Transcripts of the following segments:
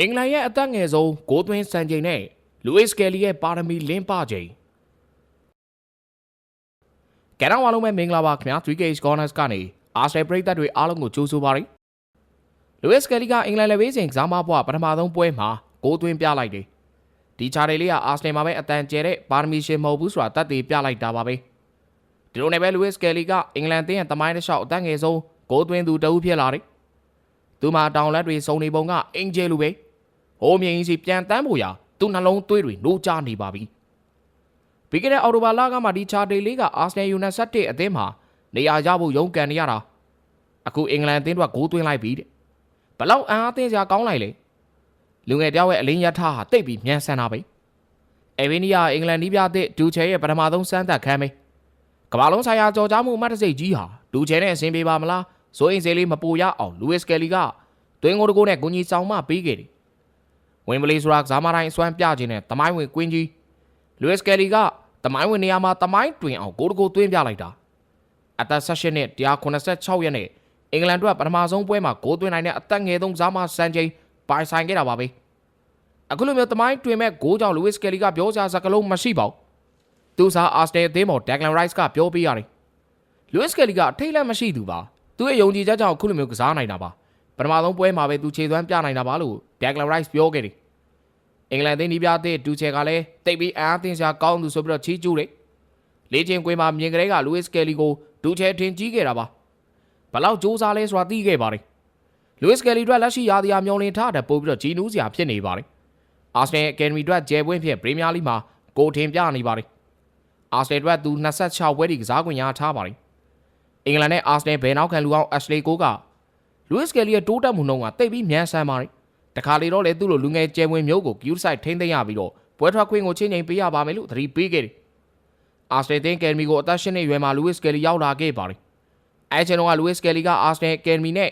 အင်္ဂလန်ရဲ့အသက်ငယ်ဆုံးဂိုးသွင်းစံချိန်နဲ့လူးစ်ကယ်လီရဲ့ပါရမီလင်းပချိန်ကဲတော့အားလုံးပဲမင်္ဂလာပါခင်ဗျာ 3K Corners ကနေအာဆယ်ပရိသတ်တွေအားလုံးကိုကြိုဆိုပါရစေလူးစ်ကယ်လီကအင်္ဂလန်လက်ဝေးချိန်ကစားမပွဲပထမဆုံးပွဲမှာဂိုးသွင်းပြလိုက်တယ်ဒီချာတွေလေးကအာဆနယ်မှာပဲအတန်ကျဲတဲ့ပါရမီရှင်မဟုတ်ဘူးဆိုတာတတ်သိပြလိုက်တာပါပဲဒီလိုနဲ့ပဲလူးစ်ကယ်လီကအင်္ဂလန်အသင်းရဲ့တမိုင်းတစ်လျှောက်အသက်ငယ်ဆုံးဂိုးသွင်းသူတအုပ်ဖြစ်လာတယ်သူမှာတောင်လက်တွေစုံနေပုံကအင်ဂျယ်လိုပဲ ဟိုးမြင်ကြီးစီပြန်တန်းဖို့ရာသူ့နှလုံးသွေးတွေနိုးကြနေပါပြီ။ပြီးခဲ့တဲ့အော်တိုဘာလကမှဒီချာတေလေးကအာဆနယ်ယူနိုက်တက်အသင်းမှာနေရာရဖို့ရုန်းကန်နေရတာ။အခုအင်္ဂလန်အသင်းတို့ကဂိုးသွင်းလိုက်ပြီတဲ့။ဘလောက်အံအားသင်းစရာကောင်းလိုက်လေ။လူငယ်တယောက်ရဲ့အလင်းရထားဟာတိတ်ပြီးမြန်ဆန်တာပဲ။အေဗီနီယာအင်္ဂလန်နီးပြတဲ့ဒူချဲရဲ့ပထမဆုံးစမ်းသပ်ခံမယ်။ကမ္ဘာလုံးဆိုင်ရာကြော်ကြားမှုအမှတ်တစိတ်ကြီးဟာဒူချဲနဲ့အဆင်ပြေပါမလား။ဆိုရင်စေးလေးမပူရအောင်လူးဝစ်ကယ်လီကတွင်းကိုတကိုးနဲ့ဂွန်ကြီးဆောင်မပေးခဲ့တယ်။ ဝင်ဘလီဆိုတာကစားမတိုင်းအစွမ်းပြခြင်းနဲ့တမိုင်းဝင်ကွင်းကြီးလူးစ်ကယ်လီကတမိုင်းဝင်နေရာမှာတမိုင်းတွင်အောင်ဂိုးတကိုသွင်းပြလိုက်တာအသက်16နှစ်186ရက်နဲ့အင်္ဂလန်တို့ကပထမဆုံးပွဲမှာဂိုးသွင်းနိုင်တဲ့အသက်ငယ်ဆုံးစားမစံချိန်ပိုင်ဆိုင်ခဲ့တာပါပဲအခုလိုမျိုးတမိုင်းတွင်မဲ့ဂိုးကြောင့်လူးစ်ကယ်လီကပြောစရာစကားလုံးမရှိပါဘူးသူစားအာစတယ်အသင်းပေါ်ဒက်ဂလန်ရိုက်စ်ကပြောပြရတယ်လူးစ်ကယ်လီကအထိတ်လက်မရှိသူပါသူ့ရဲ့ယုံကြည်ချက်ကြောင့်အခုလိုမျိုးကစားနိုင်တာပါ ပထမဆုံးပွဲမှာပဲသူခြေသွမ်းပြနိုင်တာပါလို့ဒက်ဂလန်ရိုက်စ်ပြောခဲ့တယ်အင်္ဂလန်သင်းဒီပြတဲ့ဒူချေကလည်းတိတ်ပြီးအားသင်းစရာကောင်းသူဆိုပြီးတော့ချီးကျူးတယ်။လေ့ကျင့်ကွင်းမှာမြင်ကလေးကလူးစ်ကယ်လီကိုဒူချေထင်ကြီးခဲ့တာပါ။ဘလောက်စူးစမ်းလဲဆိုတာသိခဲ့ပါတယ်။လူးစ်ကယ်လီအတွက်လက်ရှိရာသီယာမျောလင်းထားတဲ့ပို့ပြီးတော့ဂျီနူးစရာဖြစ်နေပါတယ်။အာဆနယ်အကယ်ဒမီအတွက်ဂျယ်ပွင့်ဖြင့်ပရီးမီးယားလိမှာကိုထင်ပြနေပါတယ်။အာဆနယ်အတွက်သူ26ပွဲဒီကစားခွင့်ရထားပါတယ်။အင်္ဂလန်နဲ့အာဆနယ်ဘယ်နောက်ခံလူအောင်အက်ရှလီကို ကလူးစ်ကယ်လီရဲ့တိုးတက်မှုနှုန်းကတိတ်ပြီးမြန်ဆန်ပါတယ်။တခါလေတော့လေသူ့လိုလူငယ်ကျဲဝင်မျိုးကိုဂယူးဆိုင်ထိမ့်သိမ်းရပြီးတော့ပွဲထွက်ခွင့်ကိုချင်းချင်းပေးရပါမယ်လို့သတိပေးခဲ့တယ်။အာစနယ်တင်ကယ်မီကိုအသက်ရှင်နေရွယ်မှာလူးစ်ကယ်လီရောက်လာခဲ့ပါတယ်။အဲချိန်တုန်းကလူးစ်ကယ်လီကအာစနယ်ကယ်မီနဲ့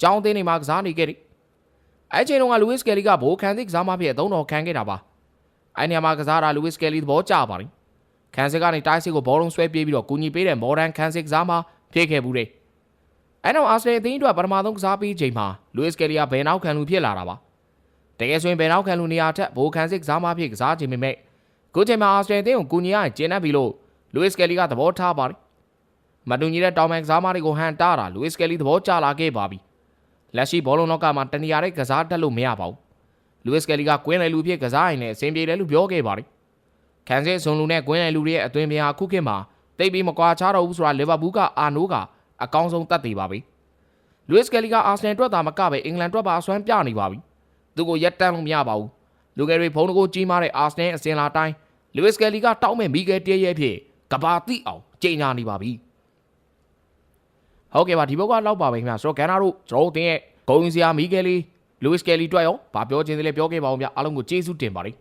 ကြောင်းတင်းနေမှာကစားနေခဲ့တယ်။အဲချိန်တုန်းကလူးစ်ကယ်လီကဘိုးခန်စစ်ကစားမဖြစ်အသုံးတော်ခံခဲ့တာပါ။အဲနေရာမှာကစားတာလူးစ်ကယ်လီသဘောကျပါတယ်။ခန်စစ်ကနေတိုက်စစ်ကိုဘောလုံးဆွဲပြေးပြီးတော့ကူညီပေးတဲ့မော်ဒန်ခန်စစ်ကစားမဖြစ်ခဲ့ဘူးတဲ့။ အဲနောက်အာစနယ်အသင်းအတွက်ပထမဆုံးကစားပြီးချိန်မှာလူးစ်ကယ်လီကဘယ်နောက်ခံလူဖြစ်လာတာပါ။တကယ်ဆိုရင်ဘယ်နောက်ခံလူနေရာထက်ဘိုးခန်းစစ်ကစားမဖြစ်ကစားခြင်းပေမဲ့ခုချိန်မှာအာစတြေးလျကိုကူညီရရင်ကျင်းနေပြီလို့လူးစ်ကယ်လီကသဘောထားပါတယ်။မတူညီတဲ့တောင်ပန်ကစားမတွေကိုဟန်တားတာလူးစ်ကယ်လီသဘောကျလာခဲ့ပါပြီ။လက်ရှိဘောလုံးလောကမှာတနေရာတဲ့ကစားတတ်လို့မရပါဘူး။လူးစ်ကယ်လီကကွင်းလေလူဖြစ်ကစားရင်လည်းအဆင်ပြေတယ်လို့ပြောခဲ့ပါတယ်။ခန်းစစ်ဇွန်လူနဲ့ကွင်းလေလူတွေရဲ့အသွင်ပြန်အခုခေတ်မှာတိတ်ပြီးမကွာခြားတော့ဘူးဆိုတာလီဗာပူးကအာနိုးက အကောင်းဆုံးတတ်သေးပါပြီ။လူးစ်ကယ်လီကအာဆနယ်အတွက်သာမကပဲအင်္ဂလန်အတွက်ပါအစွမ်းပြနေပါပြီ။သူကိုရက်တန်းလို့မရပါဘူးလူငယ်တွေဖုံးတကိုကြီးမားတဲ့အာဆနယ်အစင်လာတိုင်းလူးစ်ကယ်လီကတောင်းမဲ့မီဂယ်တရဲဖြစ်ကဘာတိအောင်ကြိမ်ညာနေပါပြီဟုတ်ကဲ့ပါဒီဘက်ကလောက်ပါပဲခင်ဗျာဆိုတော့ကန်နာတို့ကျွန်တော်တို့တင်းရဲ့ဂုံစရာမီဂယ်လီလူးစ်ကယ်လီတွေ့ရောဗာပြောခြင်းသေးလဲပြောခဲ့ပါဦးဗျအားလုံးကိုကျေးဇူးတင်ပါတယ်